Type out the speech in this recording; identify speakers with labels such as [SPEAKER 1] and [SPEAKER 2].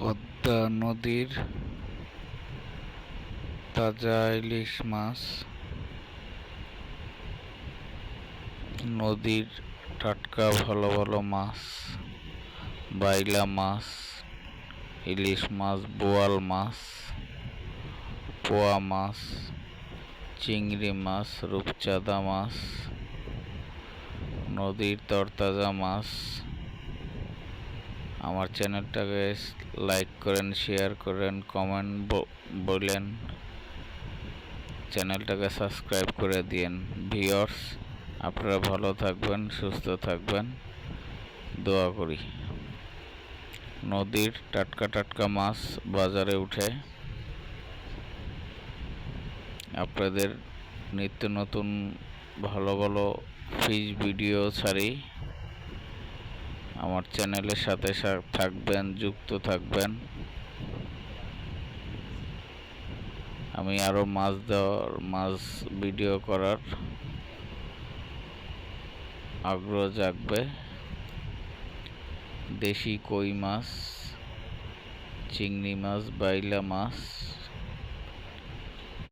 [SPEAKER 1] পদ্মা নদীর তাজা ইলিশ মাছ নদীর টাটকা ভালো ভালো মাছ, বাইলা মাছ, ইলিশ মাছ, বোয়াল মাছ, পোয়া মাছ, চিংড়ি মাছ, রূপচাঁদা মাছ, নদীর তরতাজা মাছ আমার চ্যানেলটাকে লাইক করেন শেয়ার করেন কমেন্ট বলেন। চ্যানেলটাকে সাবস্ক্রাইব করে দিন ভিওর্স আপনারা ভালো থাকবেন, সুস্থ থাকবেন। দোয়া করি। নদীর টাটকা টাটকা মাছ বাজারে উঠে আপনাদের নিত্য নতুন ভালো ভালো ফিশ ভিডিও ছাড়ি। আমার চ্যানেলের সাথে থাকবেন, যুক্ত থাকবেন। আমি আরও মাছ দেওয়ার, মাছ ভিডিও করার আগ্রহ জাগবে। দেশি কই মাছ, চিংড়ি মাছ, বাইলা মাছ